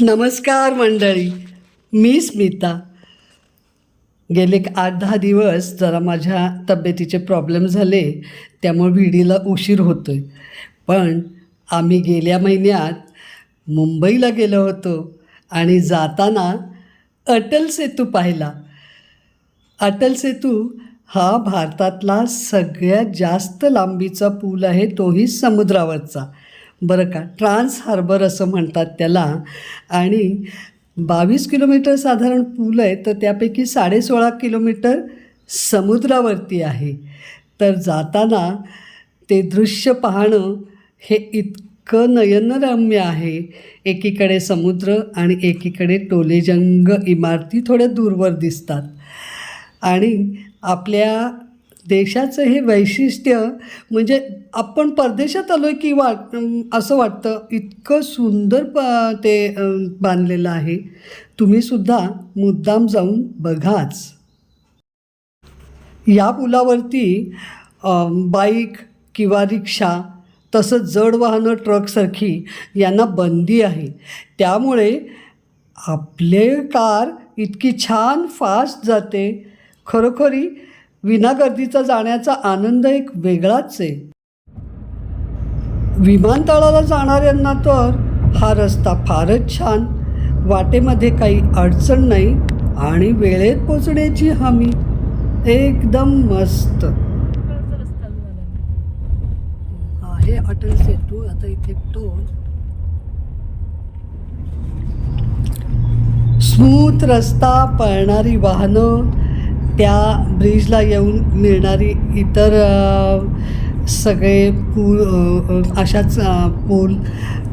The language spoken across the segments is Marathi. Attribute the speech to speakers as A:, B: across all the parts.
A: नमस्कार मंडळी मी स्मिता. गेले एक आठ दहा दिवस जरा माझ्या तब्येतीचे प्रॉब्लेम झाले त्यामुळे विडीला उशीर होतो आहे पण आम्ही गेल्या महिन्यात मुंबईला गेलो होतो आणि जाताना अटल सेतू पाहिला. अटल सेतू हा भारतातला सगळ्यात जास्त लांबीचा पूल आहे तोही समुद्रावरचा. बरं का? ट्रान्स हार्बर असं म्हणतात त्याला. आणि बावीस किलोमीटर साधारण पूल आहे तर त्यापैकी साडेसोळा किलोमीटर समुद्रावरती आहे. तर जाताना ते दृश्य पाहणं हे इतकं नयनरम्य आहे. एकीकडे समुद्र आणि एकीकडे टोलेजंग इमारती थोड्या दूरवर दिसतात. आणि आपल्या देशाचं हे वैशिष्ट्य म्हणजे आपण परदेशात आलो आहे की वाट असं वाटतं इतकं सुंदर प ते बांधलेलं आहे. तुम्हीसुद्धा मुद्दाम जाऊन बघाच. या पुलावरती बाईक किंवा रिक्षा तसंच जड वाहनं ट्रकसारखी यांना बंदी आहे. त्यामुळे आपले कार इतकी छान फास्ट जाते. खरोखरी विनागर्दीचा जाण्याचा आनंद एक वेगळाच आहे. विमानतळाला जाणाऱ्यांना तर हा रस्ता फारच छान वाटेमध्ये काही अडचण नाही आणि वेळेत पोचण्याची हमी एकदम मस्त. आहे अटल सेतू आता इथे टोल. स्मूथ रस्ता पळणारी वाहनं त्या ब्रिजला येऊन मिळणारी इतर सगळे पूल अशाच पूल.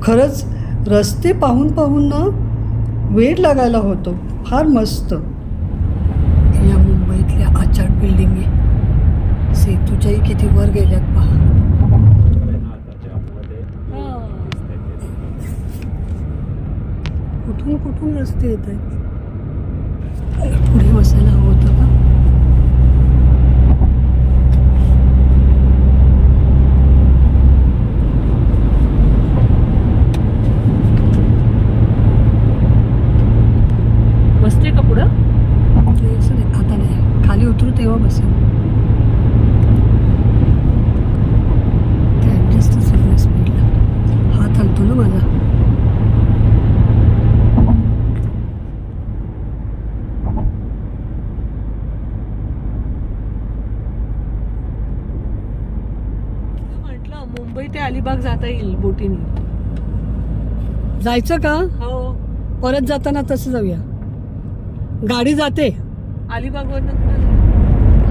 A: खरंच रस्ते पाहून पाहून ना वेळ लागायला होतो. फार मस्त. या मुंबईतल्या आचाट बिल्डिंगी सेतूच्याही किती वर गेल्यात पहा. कुठून कुठून रस्ते येत आहेत पुढे बसायला हवं होतं का
B: बसते का पुढं
A: नाही, असं नाही, आता नाही खाली उतरू तेव्हा बसेल ते ॲडजस्टच होईल स्पीडला हात हलतो ना माझा
B: म्हटलं मुंबई ते अलिबाग जाता येईल बोटीने.
A: जायचं का?
B: हो.
A: परत जाताना तसं जाऊया. गाडी जाते.
B: अलिबाग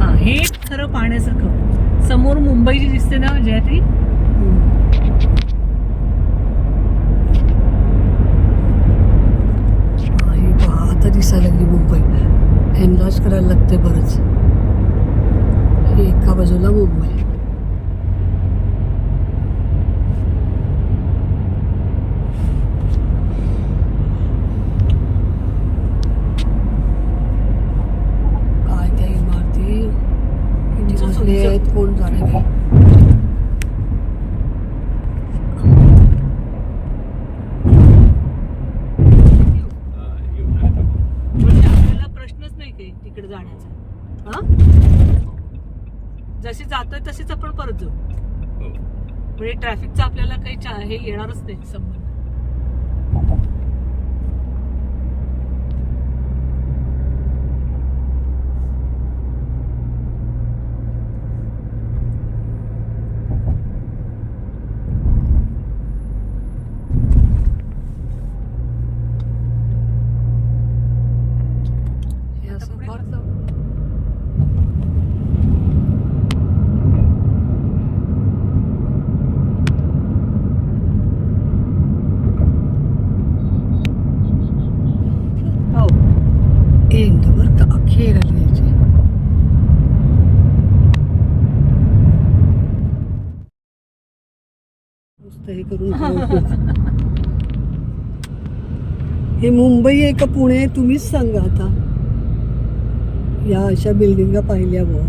B: हा हे खरं पाहण्यासारखं. समोर मुंबई जी दिसते ना जया ती
A: पहा आता दिसायला लागली मुंबई. एनलाज करायला लागते बरंच. हे एका बाजूला मुंबई काय त्या इमारती किती मजले आहेत कोण जाणे नाही
B: म्हणजे आपल्याला प्रश्नच नाही काही तिकडे जाण्याचा. हा? जशी जातोय तशीच आपण परत जाऊ. म्हणजे ट्रॅफिकचा आपल्याला काही चा- हे येणारच नाही संबंध
A: हे असं
B: पुढे
A: फार
B: जाऊ. हो
A: एक याची नुसतं हे करून हे मुंबई आहे का पुणे तुम्हीच सांगा आता. या अशा बिल्डिंगा पाहिल्यावर.